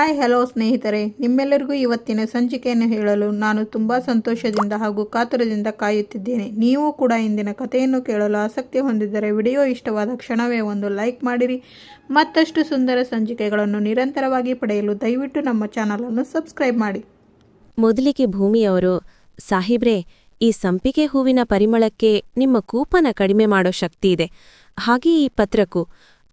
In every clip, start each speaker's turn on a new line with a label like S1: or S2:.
S1: Hi, hello ಸ್ನೇಹಿತರೆ. ನಿಮ್ಮೆಲ್ಲರಿಗೂ ಇವತ್ತಿನ ಸಂಚಿಕೆಯನ್ನು ಹೇಳಲು ನಾನು ತುಂಬ ಸಂತೋಷದಿಂದ ಹಾಗೂ ಕಾತುರದಿಂದ ಕಾಯುತ್ತಿದ್ದೇನೆ. ನೀವು ಕೂಡ ಇಂದಿನ ಕಥೆಯನ್ನು ಕೇಳಲು ಆಸಕ್ತಿ ಹೊಂದಿದ್ದರೆ ವಿಡಿಯೋ ಇಷ್ಟವಾದ ಕ್ಷಣವೇ ಒಂದು ಲೈಕ್ ಮಾಡಿರಿ. ಮತ್ತಷ್ಟು ಸುಂದರ ಸಂಚಿಕೆಗಳನ್ನು ನಿರಂತರವಾಗಿ ಪಡೆಯಲು ದಯವಿಟ್ಟು ನಮ್ಮ ಚಾನಲನ್ನು ಸಬ್ಸ್ಕ್ರೈಬ್ ಮಾಡಿ.
S2: ಮೊದಲಿಗೆ ಭೂಮಿಯವರು, ಸಾಹಿಬ್ರೆ, ಈ ಸಂಪಿಗೆ ಹೂವಿನ ಪರಿಮಳಕ್ಕೆ ನಿಮ್ಮ ಕೂಪನ ಕಡಿಮೆ ಮಾಡೋ ಶಕ್ತಿ ಇದೆ. ಹಾಗೆ ಈ ಪತ್ರಕ್ಕೂ.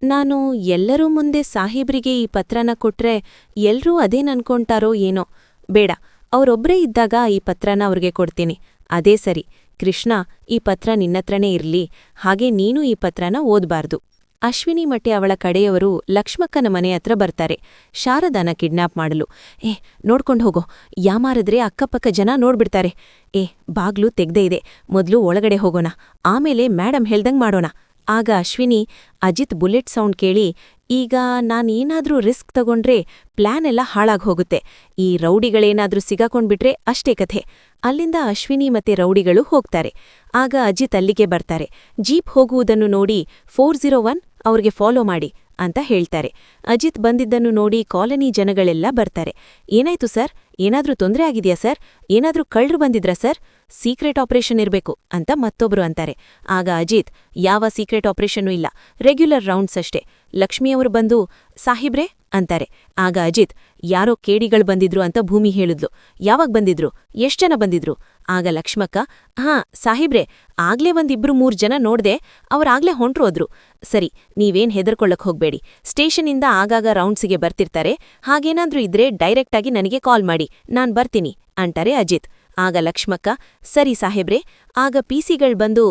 S2: ನಾನು ಎಲ್ಲರೂ ಮುಂದೆ ಸಾಹೇಬ್ರಿಗೆ ಈ ಪತ್ರನ ಕೊಟ್ರೆ ಎಲ್ರೂ ಅದೇನನ್ಕೊಂತಾರೋ ಏನೋ? ಬೇಡ, ಅವರೊಬ್ರೇ ಇದ್ದಾಗ ಈ ಪತ್ರನ ಅವ್ರಿಗೆ ಕೊಡ್ತೀನಿ. ಅದೇ ಸರಿ, ಕೃಷ್ಣ, ಈ ಪತ್ರ ನಿನ್ನತ್ರನೇ ಇರ್ಲಿ. ಹಾಗೆ ನೀನು ಈ ಪತ್ರನ ಓದ್ಬಾರ್ದು. ಅಶ್ವಿನಿ ಮಟ್ಟೆ ಅವಳ ಕಡೆಯವರು ಲಕ್ಷ್ಮಕ್ಕನ ಮನೆ ಹತ್ರ ಬರ್ತಾರೆ. ಶಾರದಾನ ಕಿಡ್ನಾಪ್ ಮಾಡಲು. ಏ, ನೋಡ್ಕೊಂಡು ಹೋಗೋ. ಯಾಮಾರಿದ್ರೆ ಅಕ್ಕಪಕ್ಕ ಜನ ನೋಡ್ಬಿಡ್ತಾರೆ. ಏ, ಬಾಗ್ಲು ತೆಗ್ದೇ ಇದೆ. ಮೊದ್ಲು ಒಳಗಡೆ ಹೋಗೋಣ. ಆಮೇಲೆ ಮೇಡಮ್ ಹೇಳ್ದಂಗ್ ಮಾಡೋಣ. ಆಗ ಅಶ್ವಿನಿ, ಅಜಿತ್ ಬುಲೆಟ್ ಸೌಂಡ್ ಕೇಳಿ, ಈಗ ನಾನೇನಾದ್ರೂ ರಿಸ್ಕ್ ತಗೊಂಡ್ರೆ ಪ್ಲಾನ್ ಎಲ್ಲ ಹಾಳಾಗ್ ಹೋಗುತ್ತೆ. ಈ ರೌಡಿಗಳೇನಾದ್ರೂ ಸಿಗಾಕೊಂಡ್ಬಿಟ್ರೆ ಅಷ್ಟೇ ಕಥೆ. ಅಲ್ಲಿಂದ ಅಶ್ವಿನಿ ಮತ್ತೆ ರೌಡಿಗಳು ಹೋಗ್ತಾರೆ. ಆಗ ಅಜಿತ್ ಅಲ್ಲಿಗೆ ಬರ್ತಾರೆ. ಜೀಪ್ ಹೋಗುವುದನ್ನು ನೋಡಿ ಫೋರ್ ಝೀರೋ ಒನ್ ಅವ್ರಿಗೆ ಫಾಲೋ ಮಾಡಿ ಅಂತ ಹೇಳ್ತಾರೆ. ಅಜಿತ್ ಬಂದಿದ್ದನ್ನು ನೋಡಿ ಕಾಲನಿ ಜನಗಳೆಲ್ಲ ಬರ್ತಾರೆ. ಏನಾಯ್ತು ಸರ್? ಏನಾದ್ರೂ ತೊಂದರೆ ಆಗಿದೆಯಾ ಸರ್? ಏನಾದ್ರೂ ಕಳ್ಳರು ಬಂದಿದ್ರಾ ಸರ್? ಸೀಕ್ರೆಟ್ ಆಪರೇಷನ್ ಇರಬೇಕು ಅಂತ ಮತ್ತೊಬ್ರು ಅಂತಾರೆ. ಆಗ ಅಜಿತ್, ಯಾವ ಸೀಕ್ರೆಟ್ ಆಪರೇಷನ್ನೂ ಇಲ್ಲ, ರೆಗ್ಯುಲರ್ ರೌಂಡ್ಸ್ ಅಷ್ಟೇ. ಲಕ್ಷ್ಮಿಯವರು ಬಂದು, ಸಾಹಿಬ್ರೆ, ಅಂತಾರೆ. ಆಗ ಅಜಿತ್, ಯಾರೋ ಕೇಡಿಗಳು ಬಂದಿದ್ರು ಅಂತ ಭೂಮಿ ಹೇಳಿದ್ಲು. ಯಾವಾಗ ಬಂದಿದ್ರು? ಎಷ್ಟ್ ಜನ ಬಂದಿದ್ರು? ಆಗ ಲಕ್ಷ್ಮಕ್ಕ, ಹಾ, ಸಾಹಿಬ್ರೆ, ಆಗ್ಲೇ ಒಂದಿಬ್ರು ಮೂರ್ ಜನ ನೋಡ್ದೆ ಅವ್ರಾಗ್ಲೇ ಹೊಂಟ್ರು ಹೋದ್ರು. ಸರಿ, ನೀವೇನ್ ಹೆದರ್ಕೊಳ್ಳಕ್ ಹೋಗ್ಬೇಡಿ. ಸ್ಟೇಷನಿಂದ ಆಗಾಗ ರೌಂಡ್ಸಿಗೆ ಬರ್ತಿರ್ತಾರೆ. ಹಾಗೇನಾದ್ರೂ ಇದ್ರೆ ಡೈರೆಕ್ಟಾಗಿ ನನಗೆ ಕಾಲ್ ಮಾಡಿ. ನಾನ್ ಬರ್ತೀನಿ, ಅಂತಾರೆ ಅಜಿತ್. ಆಗ ಲಕ್ಷ್ಮಕ್ಕ, ಸರಿ ಸಾಹೇಬ್ರೆ, ಆಗ ಪಿಸಿಗಳ್ ಬಂದು,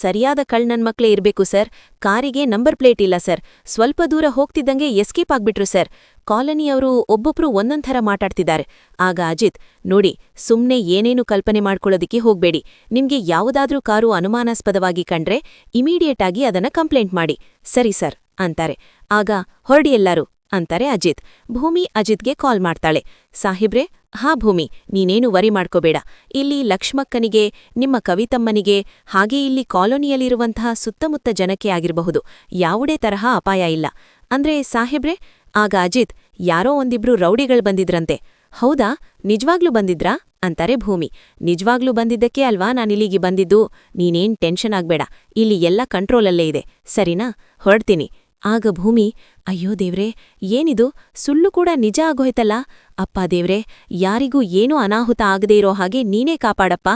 S2: ಸರಿಯಾದ ಕಳ್ ನನ್ಮಕ್ಳೇ ಇರ್ಬೇಕು ಸರ್, ಕಾರಿಗೆ ನಂಬರ್ ಪ್ಲೇಟ್ ಇಲ್ಲ ಸರ್, ಸ್ವಲ್ಪ ದೂರ ಹೋಗ್ತಿದ್ದಂಗೆ ಎಸ್ಕೇಪ್ ಆಗ್ಬಿಟ್ರು ಸರ್, ಕಾಲನಿಯವರು ಒಬ್ಬೊಬ್ರು ಒಂದೊಂದ್ ಥರ ಮಾತಾಡ್ತಿದ್ದಾರೆ. ಆಗ ಅಜಿತ್, ನೋಡಿ, ಸುಮ್ನೆ ಏನೇನು ಕಲ್ಪನೆ ಮಾಡ್ಕೊಳ್ಳೋದಿಕ್ಕೆ ಹೋಗ್ಬೇಡಿ, ನಿಮ್ಗೆ ಯಾವುದಾದ್ರೂ ಕಾರು ಅನುಮಾನಾಸ್ಪದವಾಗಿ ಕಂಡ್ರೆ ಇಮಿಡಿಯೇಟ್ ಆಗಿ ಅದನ್ನ ಕಂಪ್ಲೇಂಟ್ ಮಾಡಿ, ಸರಿ ಸರ್, ಅಂತಾರೆ. ಆಗ ಹೊರಡಿ ಎಲ್ಲರೂ, ಅಂತಾರೆ ಅಜಿತ್, ಭೂಮಿ ಅಜಿತ್ಗೆ ಕಾಲ್ ಮಾಡ್ತಾಳೆ, ಸಾಹಿಬ್ರೆ ಹಾ ಭೂಮಿ, ನೀನೇನು ವರಿ ಮಾಡ್ಕೋಬೇಡ. ಇಲ್ಲಿ ಲಕ್ಷ್ಮಕ್ಕನಿಗೆ, ನಿಮ್ಮ ಕವಿತಮ್ಮನಿಗೆ, ಹಾಗೆ ಇಲ್ಲಿ ಕಾಲೋನಿಯಲ್ಲಿರುವಂತಹ ಸುತ್ತಮುತ್ತ ಜನಕ್ಕೆ ಆಗಿರಬಹುದು. ಯಾವುದೇ ತರಹ ಅಪಾಯ ಇಲ್ಲ. ಅಂದ್ರೆ ಸಾಹೇಬ್ರೆ, ಆಗ ಅಜಿತ್, ಯಾರೋ ಒಂದಿಬ್ರು ರೌಡಿಗಳು ಬಂದಿದ್ರಂತೆ. ಹೌದಾ? ನಿಜವಾಗ್ಲೂ ಬಂದಿದ್ರಾ? ಅಂತಾರೆ ಭೂಮಿ. ನಿಜವಾಗ್ಲೂ ಬಂದಿದ್ದಕ್ಕೆ ಅಲ್ವಾ ನಾನಿಲ್ಲಿಗೆ ಬಂದಿದ್ದು? ನೀನೇನ್ ಟೆನ್ಷನ್ ಆಗ್ಬೇಡ. ಇಲ್ಲಿ ಎಲ್ಲ ಕಂಟ್ರೋಲಲ್ಲೇ ಇದೆ. ಸರಿನಾ? ಹೊರಡ್ತೀನಿ. ಆಗ ಭೂಮಿ, ಅಯ್ಯೋ ದೇವ್ರೆ, ಏನಿದು? ಸುಳ್ಳು ಕೂಡ ನಿಜ ಆಗೋಯ್ತಲ್ಲ? ಅಪ್ಪ ದೇವ್ರೆ, ಯಾರಿಗೂ ಏನೂ ಅನಾಹುತ ಆಗದೇ ಇರೋ ಹಾಗೆ ನೀನೇ ಕಾಪಾಡಪ್ಪ.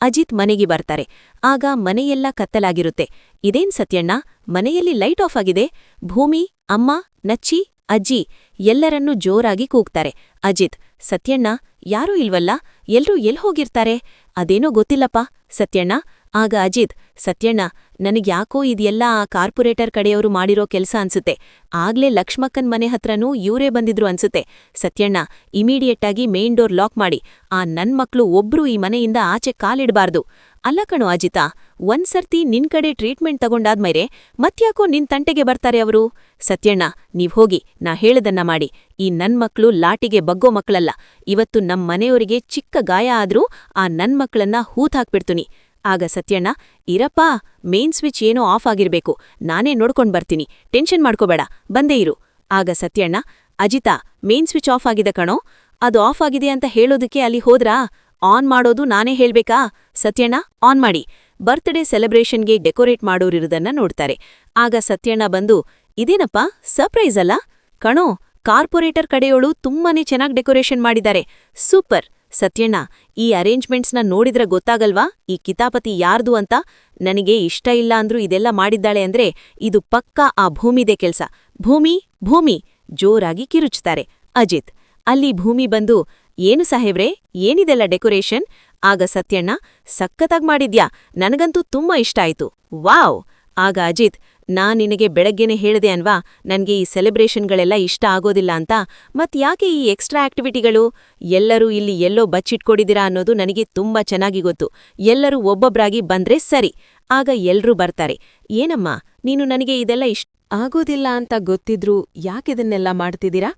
S2: ಅಜಿತ್ ಮನೆಗೆ ಬರ್ತಾರೆ. ಆಗ ಮನೆಯೆಲ್ಲ ಕತ್ತಲಾಗಿರುತ್ತೆ. ಇದೇನ್ ಸತ್ಯಣ್ಣ? ಮನೆಯಲ್ಲಿ ಲೈಟ್ ಆಫ್ ಆಗಿದೆ? ಭೂಮಿ, ಅಮ್ಮ, ನಚ್ಚಿ, ಅಜ್ಜಿ ಎಲ್ಲರನ್ನೂ ಜೋರಾಗಿ ಕೂಗ್ತಾರೆ. ಅಜಿತ್, ಸತ್ಯಣ್ಣ, ಯಾರೂ ಇಲ್ವಲ್ಲ? ಎಲ್ರೂ ಎಲ್ಲಿ ಹೋಗಿರ್ತಾರೆ ಅದೇನೋ ಗೊತ್ತಿಲ್ಲಪ್ಪ, ಸತ್ಯಣ್ಣ. ಆಗ ಅಜಿತ್, ಸತ್ಯಣ್ಣ, ನನಗ್ಯಾಕೋ ಇದೆಲ್ಲ ಆ ಕಾರ್ಪೊರೇಟರ್ ಕಡೆಯವರು ಮಾಡಿರೋ ಕೆಲಸ ಅನ್ಸುತ್ತೆ. ಆಗ್ಲೇ ಲಕ್ಷ್ಮಕ್ಕನ್ ಮನೆ ಹತ್ರನೂ ಇವರೇ ಬಂದಿದ್ರು ಅನ್ಸುತ್ತೆ. ಸತ್ಯಣ್ಣ, ಇಮಿಡಿಯೇಟ್ಟಾಗಿ ಮೇನ್ ಡೋರ್ ಲಾಕ್ ಮಾಡಿ. ಆ ನನ್ ಮಕ್ಳು ಒಬ್ರು ಈ ಮನೆಯಿಂದ ಆಚೆ ಕಾಲಿಡಬಾರ್ದು. ಅಲ್ಲ ಕಣೋ ಅಜಿತಾ, ಒಂದ್ಸರ್ತಿ ನಿನ್ ಕಡೆ ಟ್ರೀಟ್ಮೆಂಟ್ ತಗೊಂಡಾದ್ಮೇರೆ ಮತ್ಯಾಕೋ ನಿನ್ ತಂಟೆಗೆ ಬರ್ತಾರೆ ಅವರು? ಸತ್ಯಣ್ಣ, ನೀವ್ ಹೋಗಿ, ನಾ ಹೇಳದನ್ನ ಮಾಡಿ. ಈ ನನ್ ಮಕ್ಳು ಲಾಟಿಗೆ ಬಗ್ಗೋ ಮಕ್ಕಳಲ್ಲ ಇವತ್ತು ನಮ್ ಮನೆಯವರಿಗೆ ಚಿಕ್ಕ ಗಾಯ ಆದ್ರೂ ಆ ನನ್ ಮಕ್ಕಳನ್ನ ಹೂತ್ ಹಾಕ್ಬಿಡ್ತೀನಿ ಆಗ ಸತ್ಯಣ್ಣ, ಇರಪ್ಪ ಮೇನ್ ಸ್ವಿಚ್ ಏನೋ ಆಫ್ ಆಗಿರ್ಬೇಕು. ನಾನೇ ನೋಡ್ಕೊಂಡ್ ಬರ್ತೀನಿ. ಟೆನ್ಷನ್ ಮಾಡ್ಕೋಬೇಡ. ಬಂದೇ ಇರು. ಆಗ Satyanna, Ajitha main switch off ಆಗಿದೆ ಕಣೋ. ಅದು ಆಫ್ ಆಗಿದೆ ಅಂತ ಹೇಳೋದಕ್ಕೆ ಅಲ್ಲಿ ಹೋದ್ರಾ? ಆನ್ ಮಾಡೋದು ನಾನೇ ಹೇಳ್ಬೇಕಾ? ಸತ್ಯಣ್ಣ ಆನ್ ಮಾಡಿ. ಬರ್ತ್ಡೇ ಸೆಲೆಬ್ರೇಷನ್ಗೆ ಡೆಕೋರೇಟ್ ಮಾಡೋರಿರುದನ್ನ ನೋಡ್ತಾರೆ. ಆಗ ಸತ್ಯಣ್ಣ ಬಂದು, ಇದೇನಪ್ಪ ಸರ್ಪ್ರೈಸ್ ಅಲ್ಲ? ಕಣೋ, ಕಾರ್ಪೊರೇಟರ್ ಕಡೆಯೋಳು ತುಂಬಾನೇ ಚೆನ್ನಾಗ್ ಡೆಕೋರೇಷನ್ ಮಾಡಿದ್ದಾರೆ. ಸೂಪರ್. ಸತ್ಯಣ್ಣ, ಈ ಅರೇಂಜ್ಮೆಂಟ್ಸ್ನ ನೋಡಿದ್ರೆ ಗೊತ್ತಾಗಲ್ವಾ? ಈ ಕಿತಾಪತಿ ಯಾರ್ದು ಅಂತ? ನನಗೆ ಇಷ್ಟ ಇಲ್ಲ ಅಂದ್ರೂ ಇದೆಲ್ಲ ಮಾಡಿದ್ದಾಳೆ ಅಂದ್ರೆ ಇದು ಪಕ್ಕಾ ಆ ಭೂಮಿದೆ ಕೆಲ್ಸ. ಭೂಮಿ ಭೂಮಿ, ಜೋರಾಗಿ ಕಿರುಚ್ತಾರೆ ಅಜಿತ್, ಅಲ್ಲಿ ಭೂಮಿ ಬಂದು, ಏನು ಸಾಹೇಬ್ರೆ, ಏನಿದೆಲ್ಲ ಡೆಕೋರೇಷನ್? ಆಗ ಸತ್ಯಣ್ಣ, ಸಖತ್ತಾಗ್ ಮಾಡಿದ್ಯಾ? ನನಗಂತೂ ತುಂಬಾ ಇಷ್ಟ ಆಯ್ತು. ವಾವ್! ಆಗ ಅಜಿತ್ ನಾನ್ ನಿನಗೆ ಬೆಳಗ್ಗೆನೆ ಹೇಳಿದೆ ಅನ್ವಾ, ನನಗೆ ಈ ಸೆಲೆಬ್ರೇಷನ್ಗಳೆಲ್ಲ ಇಷ್ಟ ಆಗೋದಿಲ್ಲ ಅಂತ, ಮತ್ ಯಾಕೆ ಈ ಎಕ್ಸ್ಟ್ರಾ ಆಕ್ಟಿವಿಟಿಗಳು? ಎಲ್ಲರೂ ಇಲ್ಲಿ ಎಲ್ಲೋ ಬಚ್ಚಿಟ್ಕೊಡಿದಿರಾ ಅನ್ನೋದು ನನಗೆ ತುಂಬಾ ಚೆನ್ನಾಗಿ ಗೊತ್ತು. ಎಲ್ಲರೂ ಒಬ್ಬೊಬ್ರಾಗಿ ಬಂದ್ರೆ ಸರಿ. ಆಗ ಎಲ್ರೂ ಬರ್ತಾರೆ. ಏನಮ್ಮ, ನೀನು ನನಗೆ ಇದೆಲ್ಲ ಇಷ್ಟ ಆಗೋದಿಲ್ಲ ಅಂತ ಗೊತ್ತಿದ್ರೂ ಯಾಕಿದನ್ನೆಲ್ಲ ಮಾಡ್ತಿದ್ದೀರಾ?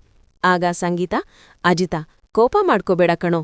S2: ಆಗ ಸಂಗೀತ, ಅಜಿತಾ, ಕೋಪ ಮಾಡ್ಕೋಬೇಡ ಕಣೋ.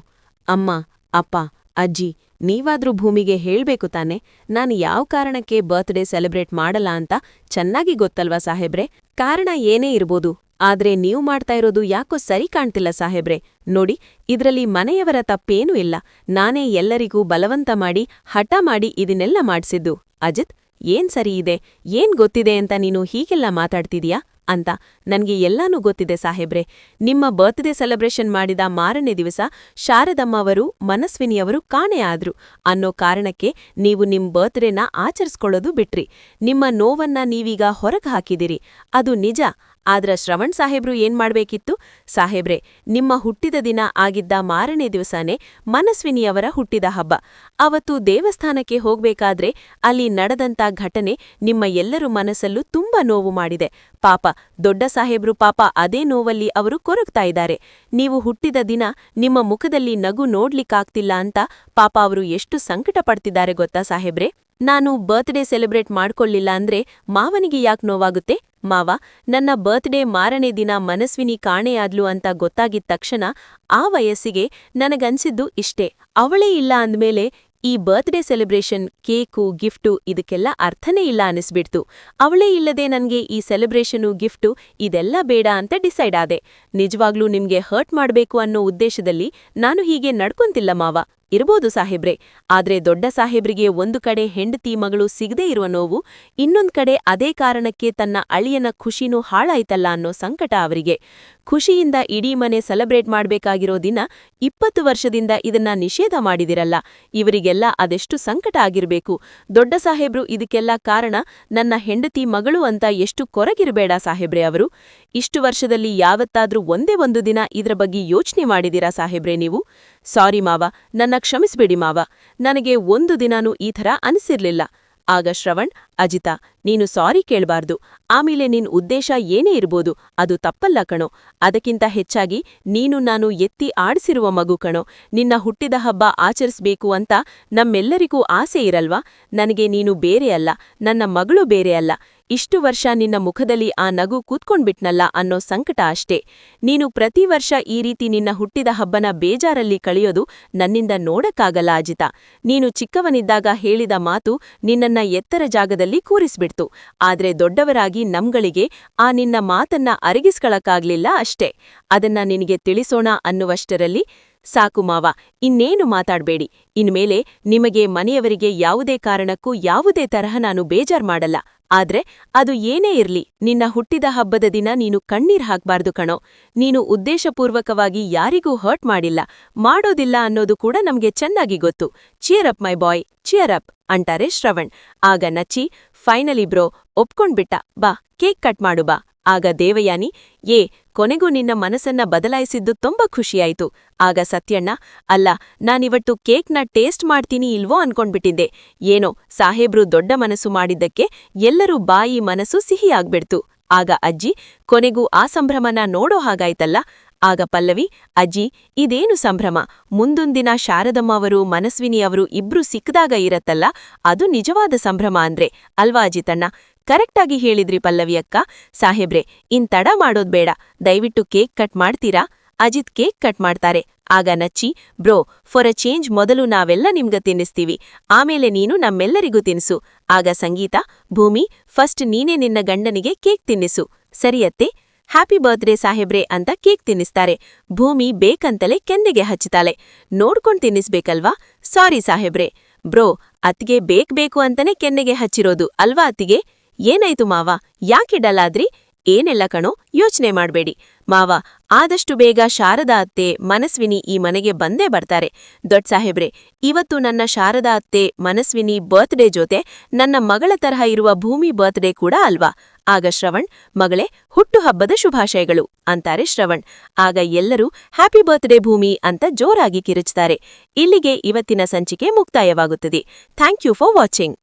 S2: ಅಮ್ಮ, ಅಪ್ಪ ಅಜ್ಜಿ, ನೀವಾದ್ರೂ ಭೂಮಿಗೆ ಹೇಳ್ಬೇಕು ತಾನೆ. ನಾನು ಯಾವ ಕಾರಣಕ್ಕೆ ಬರ್ತ್ಡೇ ಸೆಲೆಬ್ರೇಟ್ ಮಾಡಲ್ಲ ಅಂತ ಚೆನ್ನಾಗಿ ಗೊತ್ತಲ್ವಾ ಸಾಹೇಬ್ರೆ? ಕಾರಣ ಏನೇ ಇರ್ಬೋದು. ಆದ್ರೆ ನೀವು ಮಾಡ್ತಾ ಇರೋದು ಯಾಕೋ ಸರಿ ಕಾಣ್ತಿಲ್ಲ ಸಾಹೇಬ್ರೆ. ನೋಡಿ, ಇದರಲ್ಲಿ ಮನೆಯವರ ತಪ್ಪೇನೂ ಇಲ್ಲ. ನಾನೇ ಎಲ್ಲರಿಗೂ ಬಲವಂತ ಮಾಡಿ, ಹಠ ಮಾಡಿ ಇದನ್ನೆಲ್ಲ ಮಾಡ್ಸಿದ್ದು. ಅಜಿತ್, ಏನ್ ಸರಿ ಇದೆ? ಏನ್ ಗೊತ್ತಿದೆ ಅಂತ ನೀನು ಹೀಗೆಲ್ಲ ಮಾತಾಡ್ತಿದೀಯಾ? ಅಂತ ನನಗೆ ಎಲ್ಲಾನೂ ಗೊತ್ತಿದೆ ಸಾಹೇಬ್ರೆ. ನಿಮ್ಮ ಬರ್ತ್ಡೇ ಸೆಲೆಬ್ರೇಷನ್ ಮಾಡಿದ ಮಾರನೇ ದಿವಸ ಶಾರದಮ್ಮವರು, ಮನಸ್ವಿನಿಯವರು ಕಾಣೆಯಾದ್ರು ಅನ್ನೋ ಕಾರಣಕ್ಕೆ ನೀವು ನಿಮ್ ಬರ್ತ್ಡೇನ ಆಚರಿಸ್ಕೊಳ್ಳೋದು ಬಿಟ್ರಿ. ನಿಮ್ಮ ನೋವನ್ನ ನೀವೀಗ ಹೊರಗೆ ಹಾಕಿದಿರಿ. ಅದು ನಿಜ. ಆದ್ರ ಶ್ರವಣ್ ಸಾಹೇಬ್ರು ಏನ್ ಮಾಡ್ಬೇಕಿತ್ತು? ಸಾಹೇಬ್ರೆ, ನಿಮ್ಮ ಹುಟ್ಟಿದ ದಿನ ಆಗಿದ್ದ ಮಾರನೇ ದಿವಸನೇ ಮನಸ್ವಿನಿಯವರ ಹುಟ್ಟಿದ ಹಬ್ಬ. ಅವತ್ತು ದೇವಸ್ಥಾನಕ್ಕೆ ಹೋಗ್ಬೇಕಾದ್ರೆ ಅಲ್ಲಿ ನಡೆದಂತ ಘಟನೆ ನಿಮ್ಮ ಎಲ್ಲರೂ ಮನಸ್ಸಲ್ಲೂ ತುಂಬಾ ನೋವು ಮಾಡಿದೆ. ಪಾಪ, ದೊಡ್ಡ ಸಾಹೇಬ್ರು ಪಾಪ ಅದೇ ನೋವಲ್ಲಿ ಅವರು ಕೊರಗ್ತಾ ಇದ್ದಾರೆ. ನೀವು ಹುಟ್ಟಿದ ದಿನ ನಿಮ್ಮ ಮುಖದಲ್ಲಿ ನಗು ನೋಡ್ಲಿಕ್ಕಾಗ್ತಿಲ್ಲ ಅಂತ ಪಾಪ ಅವರು ಎಷ್ಟು ಸಂಕಟ ಪಡ್ತಿದ್ದಾರೆ ಗೊತ್ತಾ ಸಾಹೇಬ್ರೆ? ನಾನು ಬರ್ತ್ಡೇ ಸೆಲೆಬ್ರೇಟ್ ಮಾಡ್ಕೊಳ್ಳಿಲ್ಲ ಅಂದ್ರೆ ಮಾವನಿಗೆ ಯಾಕ್ ನೋವಾಗುತ್ತೆ? ಮಾವ, ನನ್ನ ಬರ್ತ್ಡೇ ಮಾರನೇ ದಿನ ಮನಸ್ವಿನಿ ಕಾಣೆಯಾದ್ಲು ಅಂತ ಗೊತ್ತಾಗಿದ ತಕ್ಷಣ ಆ ವಯಸ್ಸಿಗೆ ನನಗನ್ಸಿದ್ದು ಇಷ್ಟೇ. ಅವಳೇ ಇಲ್ಲ ಅಂದ್ಮೇಲೆ ಈ ಬರ್ತ್ಡೇ ಸೆಲೆಬ್ರೇಷನ್ ಕೇಕು ಗಿಫ್ಟು ಇದಕ್ಕೆಲ್ಲ ಅರ್ಥನೇ ಇಲ್ಲ ಅನಿಸ್ಬಿಡ್ತು. ಅವಳೇ ಇಲ್ಲದೆ ನನಗೆ ಈ ಸೆಲೆಬ್ರೇಷನು ಗಿಫ್ಟು ಇದೆಲ್ಲ ಬೇಡ ಅಂತ ಡಿಸೈಡ್ ಆದೆ. ನಿಜವಾಗ್ಲೂ ನಿಮ್ಗೆ ಹರ್ಟ್ ಮಾಡಬೇಕು ಅನ್ನೋ ಉದ್ದೇಶದಲ್ಲಿ ನಾನು ಹೀಗೆ ನಡ್ಕೊಂತಿಲ್ಲ ಮಾವ. ಇರ್ಬೋದು ಸಾಹೇಬ್ರೆ. ಆದ್ರೆ ದೊಡ್ಡ ಸಾಹೇಬ್ರಿಗೆ ಒಂದು ಕಡೆ ಹೆಂಡತಿ ಮಗಳು ಸಿಗದೇ ಇರುವ ನೋವು, ಇನ್ನೊಂದ್ ಕಡೆ ಅದೇ ಕಾರಣಕ್ಕೆ ತನ್ನ ಅಳಿಯನ ಖುಷಿನೂ ಹಾಳಾಯ್ತಲ್ಲ ಅನ್ನೋ ಸಂಕಟ ಅವರಿಗೆ. ಖುಷಿಯಿಂದ ಇಡೀ ಮನೆ ಸೆಲೆಬ್ರೇಟ್ ಮಾಡಬೇಕಾಗಿರೋ ದಿನ ಇಪ್ಪತ್ತು ವರ್ಷದಿಂದ ಇದನ್ನ ನಿಷೇಧ ಮಾಡಿದಿರಲ್ಲ. ಇವರಿಗೆಲ್ಲ ಅದೆಷ್ಟು ಸಂಕಟ ಆಗಿರ್ಬೇಕು. ದೊಡ್ಡ ಸಾಹೇಬ್ರು ಇದಕ್ಕೆಲ್ಲ ಕಾರಣ ನನ್ನ ಹೆಂಡತಿ ಮಗಳು ಅಂತ ಎಷ್ಟು ಕೊರಗಿರಬೇಡ ಸಾಹೇಬ್ರೆ ಅವರು. ಇಷ್ಟು ವರ್ಷದಲ್ಲಿ ಯಾವತ್ತಾದ್ರೂ ಒಂದೇ ಒಂದು ದಿನ ಇದರ ಬಗ್ಗೆ ಯೋಚನೆ ಮಾಡಿದಿರಾ ಸಾಹೇಬ್ರೆ ನೀವು? ಸಾರಿ ಮಾವ, ನನ್ನ ಕ್ಷಮಿಸ್ಬೇಡಿ ಮಾವ. ನನಗೆ ಒಂದು ದಿನಾನೂ ಈ ಥರ ಅನಿಸಿರ್ಲಿಲ್ಲ. ಆಗ ಶ್ರವಣ್, ಅಜಿತಾ, ನೀನು ಸಾರಿ ಕೇಳಬಾರ್ದು. ಆಮೇಲೆ ನಿನ್ ಉದ್ದೇಶ ಏನೇ ಇರ್ಬೋದು, ಅದು ತಪ್ಪಲ್ಲ ಕಣೋ. ಅದಕ್ಕಿಂತ ಹೆಚ್ಚಾಗಿ ನೀನು ನಾನು ಎತ್ತಿ ಆಡಿಸಿರುವ ಮಗು ಕಣೋ. ನಿನ್ನ ಹುಟ್ಟಿದ ಹಬ್ಬ ಆಚರಿಸ್ಬೇಕು ಅಂತ ನಮ್ಮೆಲ್ಲರಿಗೂ ಆಸೆ ಇರಲ್ವಾ? ನನಗೆ ನೀನು ಬೇರೆ ಅಲ್ಲ. ನನ್ನ ಮಗಳು ಬೇರೆ ಅಲ್ಲ. ಇಷ್ಟು ವರ್ಷ ನಿನ್ನ ಮುಖದಲ್ಲಿ ಆ ನಗು ಕೂತ್ಕೊಂಡ್ಬಿಟ್ನಲ್ಲ ಅನ್ನೋ ಸಂಕಟ ಅಷ್ಟೇ. ನೀನು ಪ್ರತಿ ವರ್ಷ ಈ ರೀತಿ ನಿನ್ನ ಹುಟ್ಟಿದ ಹಬ್ಬನ ಬೇಜಾರಲ್ಲಿ ಕಳೆಯೋದು ನನ್ನಿಂದ ನೋಡಕ್ಕಾಗಲ್ಲ ಅಜಿತ. ನೀನು ಚಿಕ್ಕವನಿದ್ದಾಗ ಹೇಳಿದ ಮಾತು ನಿನ್ನನ್ನ ಎತ್ತರ ಜಾಗದಲ್ಲಿ ಕೂರಿಸ್ಬಿಡ್ತು. ಆದ್ರೆ ದೊಡ್ಡವರಾಗಿ ನಮ್ಗಳಿಗೆ ಆ ನಿನ್ನ ಮಾತನ್ನ ಅರಗಿಸ್ಕೊಳಕ್ಕಾಗ್ಲಿಲ್ಲ ಅಷ್ಟೇ. ಅದನ್ನ ನಿನಗೆ ತಿಳಿಸೋಣ ಅನ್ನುವಷ್ಟರಲ್ಲಿ, ಸಾಕು ಮಾವ, ಇನ್ನೇನು ಮಾತಾಡ್ಬೇಡಿ. ಇನ್ಮೇಲೆ ನಿಮಗೆ ಮನೆಯವರಿಗೆ ಯಾವುದೇ ಕಾರಣಕ್ಕೂ ಯಾವುದೇ ತರಹ ನಾನು ಬೇಜಾರ್ ಮಾಡಲ್ಲ. ಆದ್ರೆ ಅದು ಏನೇ ಇರ್ಲಿ, ನಿನ್ನ ಹುಟ್ಟಿದ ಹಬ್ಬದ ದಿನ ನೀನು ಕಣ್ಣೀರ್ ಹಾಕ್ಬಾರ್ದು ಕಣೋ. ನೀನು ಉದ್ದೇಶಪೂರ್ವಕವಾಗಿ ಯಾರಿಗೂ ಹರ್ಟ್ ಮಾಡಿಲ್ಲ, ಮಾಡೋದಿಲ್ಲ ಅನ್ನೋದು ಕೂಡ ನಮ್ಗೆ ಚೆನ್ನಾಗಿ ಗೊತ್ತು. Cheer up my boy cheer up ಅಂತಾರೆ ಶ್ರವಣ್. ಆಗ ನಚ್ಚಿ, ಫೈನಲಿ ಬ್ರೋ, ಒಪ್ಕೊಂಡ್ಬಿಟ್ಟ, ಬಾ, ಕೇಕ್ ಕಟ್ ಮಾಡು ಬಾ. ಆಗ ದೇವಯಾನಿ, ಏ ಕೊನೆಗೂ ನಿನ್ನ ಮನಸ್ಸನ್ನ ಬದಲಾಯಿಸಿದ್ದು ತುಂಬಾ ಖುಷಿಯಾಯಿತು. ಆಗ ಸತ್ಯಣ್ಣ, ಅಲ್ಲ, ನಾನಿವತ್ತು ಕೇಕ್ನ ಟೇಸ್ಟ್ ಮಾಡ್ತೀನಿ ಇಲ್ವೋ ಅನ್ಕೊಂಡ್ಬಿಟ್ಟಿದ್ದೆ. ಏನೋ, ಸಾಹೇಬ್ರು ದೊಡ್ಡ ಮನಸ್ಸು ಮಾಡಿದ್ದಕ್ಕೆ ಎಲ್ಲರೂ ಬಾಯಿ ಮನಸ್ಸು ಸಿಹಿಯಾಗ್ಬಿಡ್ತು ಆಗ ಅಜ್ಜಿ, ಕೊನೆಗೂ ಆ ಸಂಭ್ರಮನ ನೋಡೋ ಹಾಗಾಯ್ತಲ್ಲ? ಆಗ ಪಲ್ಲವಿ, ಅಜ್ಜಿ, ಇದೇನು ಸಂಭ್ರಮ? ಮುಂದೊಂದಿನ ಶಾರದಮ್ಮವರು ಮನಸ್ವಿನಿ ಅವರು ಇಬ್ರು ಸಿಕ್ಕದಾಗ ಇರತ್ತಲ್ಲ? ಅದು ನಿಜವಾದ ಸಂಭ್ರಮ ಅಂದ್ರೆ, ಅಲ್ವಾ ಅಜಿತಣ್ಣ? ಕರೆಕ್ಟಾಗಿ ಹೇಳಿದ್ರಿ ಪಲ್ಲವಿ ಅಕ್ಕ ಸಾಹೇಬ್ರೆ, ಇನ್ ತಡ ಮಾಡೋದ್ ಬೇಡ. ದಯವಿಟ್ಟು ಕೇಕ್ ಕಟ್ ಮಾಡ್ತೀರಾ? ಅಜಿತ್ ಕೇಕ್ ಕಟ್ ಮಾಡ್ತಾರೆ. ಆಗ ನಚ್ಚಿ, ಬ್ರೋ, ಫಾರ್ ಅ ಚೇಂಜ್ ಮೊದಲು ನಾವೆಲ್ಲ ನಿಮ್ಗ ತಿನ್ನಿಸ್ತೀವಿ. ಆಮೇಲೆ ನೀನು ನಮ್ಮೆಲ್ಲರಿಗೂ ತಿನ್ಸು. ಆಗ ಸಂಗೀತ, ಭೂಮಿ, ಫಸ್ಟ್ ನೀನೇ ನಿನ್ನ ಗಂಡನಿಗೆ ಕೇಕ್ ತಿನ್ನಿಸು. ಸರಿಯತ್ತೆ ಹ್ಯಾಪಿ ಬರ್ತ್ಡೇ ಸಾಹೇಬ್ರೆ ಅಂತ ಕೇಕ್ ತಿನ್ನಿಸ್ತಾರೆ. ಭೂಮಿ ಬೇಕಂತಲೇ ಕೆಂದೆಗೆ ಹಚ್ಚುತ್ತಾಳೆ. ನೋಡ್ಕೊಂಡು ತಿನ್ನಿಸ್ಬೇಕಲ್ವಾ? ಸಾರಿ ಸಾಹೇಬ್ರೆ. ಬ್ರೋ, ಅತ್ತಿಗೆ ಬೇಕ್ ಬೇಕು ಅಂತನೇ ಕೆನ್ನೆಗೆ ಹಚ್ಚಿರೋದು. ಅಲ್ವಾ ಅತ್ತಿಗೆ? ಏನಾಯ್ತು ಮಾವ? ಯಾಕೆ ಡಲ್ಲಾದ್ರಿ ಏನೆಲ್ಲ ಕಣೋ? ಯೋಚನೆ ಮಾಡಬೇಡಿ. ಮಾವ, ಆದಷ್ಟು ಬೇಗ ಶಾರದಾ ಅತ್ತೆ ಮನಸ್ವಿನಿ ಈ ಮನೆಗೆ ಬಂದೇ ಬರ್ತಾರೆ. ದೊಡ್ಡ ಸಾಹೇಬ್ರೆ, ಇವತ್ತು ನನ್ನ ಶಾರದಾ ಅತ್ತೆ ಮನಸ್ವಿನಿ ಬರ್ತ್ಡೇ ಜೊತೆ ನನ್ನ ಮಗಳ ತರಹ ಇರುವ ಭೂಮಿ ಬರ್ತ್ಡೇ ಕೂಡ ಅಲ್ವಾ? ಆಗ ಶ್ರವಣ್, ಮಗಳೇ ಹುಟ್ಟುಹಬ್ಬದ ಶುಭಾಶಯಗಳು ಅಂತಾರೆ ಶ್ರವಣ್. ಆಗ ಎಲ್ಲರೂ ಹ್ಯಾಪಿ ಬರ್ತ್ಡೇ ಭೂಮಿ ಅಂತ ಜೋರಾಗಿ ಕಿರುಚ್ತಾರೆ. ಇಲ್ಲಿಗೆ ಇವತ್ತಿನ ಸಂಚಿಕೆ ಮುಕ್ತಾಯವಾಗುತ್ತದೆ. Thank you for watching.